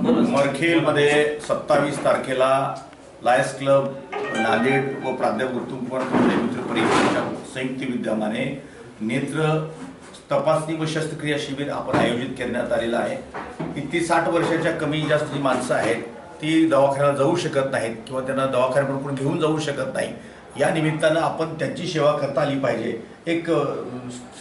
मरखेलमध्ये सत्तावीस तारखेला Lions club Nanded व प्राध्यापक उत्तम कुमार मित्र परिषदेच्या संयुक्त विद्यमाने नेत्र तपासणी व शस्त्रक्रिया शिबिर आपण आयोजित करण्यात आलेलं आहे. किती साठ वर्षाच्या कमी जास्त जी माणसं आहेत ती दवाखान्याला जाऊ शकत नाहीत किंवा त्यांना दवाखान्याकडून घेऊन जाऊ शकत नाही या निमित्तानं आपण त्यांची सेवा करता आली पाहिजे. एक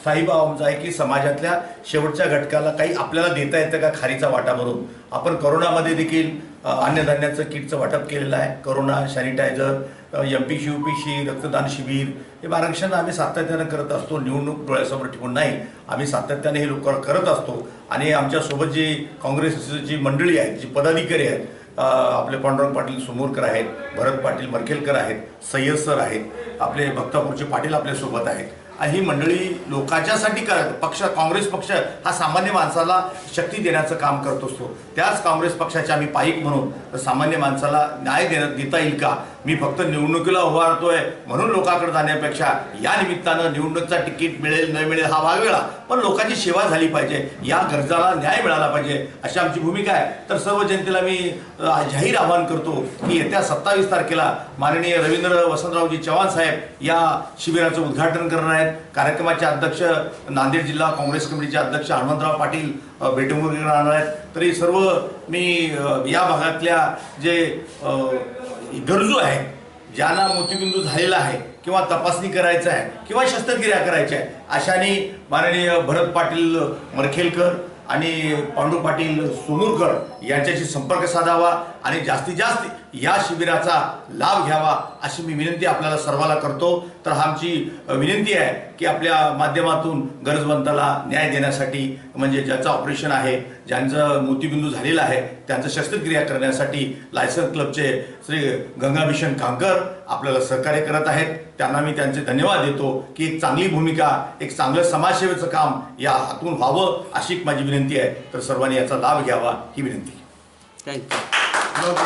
साईबाबा आमचा आहे की समाजातल्या शेवटच्या घटकाला काही आपल्याला देता येतं का खारीचा वाटा भरून? आपण करोनामध्ये देखील अन्नधान्याचं किटचं वाटप केलेलं आहे. Corona sanitizer M P C U P C रक्तदान शिबिर हे आरक्षण आम्ही सातत्यानं करत असतो. निवडणूक डोळ्यासमोर ठेवून नाही आम्ही सातत्याने हे लोक करत असतो. आणि आमच्यासोबत जी काँग्रेसची मंडळी आहेत जी पदाधिकारी आहेत आपले पांडुरंग पाटील सुमोरकर आहेत भरत पाटील मरखेलकर आहेत सय्यद सर आहेत आपले भक्तापूरचे पाटील आपल्यासोबत आहेत. आणि ही मंडळी लोकांच्यासाठी कर पक्ष काँग्रेस पक्ष हा सामान्य माणसाला शक्ती देण्याचं काम करत असतो. त्याच काँग्रेस पक्षाचे आम्ही पाईक म्हणून सामान्य माणसाला न्याय देण्यात देता येईल का? मी फक्त निवडणुकीला उभारतोय म्हणून लोकांकडे जाण्यापेक्षा या निमित्तानं निवडणुकीचा तिकीट मिळेल न मिळेल हा भाग वेळा पण लोकांची सेवा झाली पाहिजे. या गरजाला न्याय मिळाला पाहिजे. अशी आमची भूमिका आहे. तर सर्व जनतेला मी जाहीर आवाहन करतो की येत्या सत्तावीस तारखेला माननीय रवींद्र वसंतरावजी चव्हाण साहेब या शिबिराचं उद्घाटन करणार आहेत. कार्यक्रमाचे अध्यक्ष नांदेड जिल्हा काँग्रेस कमिटीचे अध्यक्ष हनुमंतराव पाटील अ, भेटवून राहणार आहेत. तरी सर्व मी या भागातल्या जे गरजू आहे ज्यांना मोतीबिंदू झालेला आहे किंवा तपासणी करायचं आहे किंवा शस्त्रक्रिया करायची आहे अशाने माननीय भरत पाटील मरखेलकर आणि पांडू पाटील सोनूरकर यांच्याशी संपर्क साधावा आणि जास्तीत जास्त या शिबिराचा लाभ घ्यावा अशी मी विनंती आपल्याला सर्वाला करतो. तर आमची विनंती आहे की आपल्या माध्यमातून गरजवंताला न्याय देण्यासाठी म्हणजे ज्याचं ऑपरेशन आहे ज्यांचं मोतीबिंदू झालेला आहे त्यांचं शस्त्रक्रिया करण्यासाठी लायसन क्लबचे श्री गंगाभीषण कांकर आपल्याला सहकार्य करत आहेत. त्यांना मी त्यांचे धन्यवाद देतो की एक चांगली भूमिका एक चांगलं समाजसेवेचं काम या हातून व्हावं अशी एक माझी विनंती आहे. तर सर्वांनी याचा लाभ घ्यावा ही विनंती. थँक्यू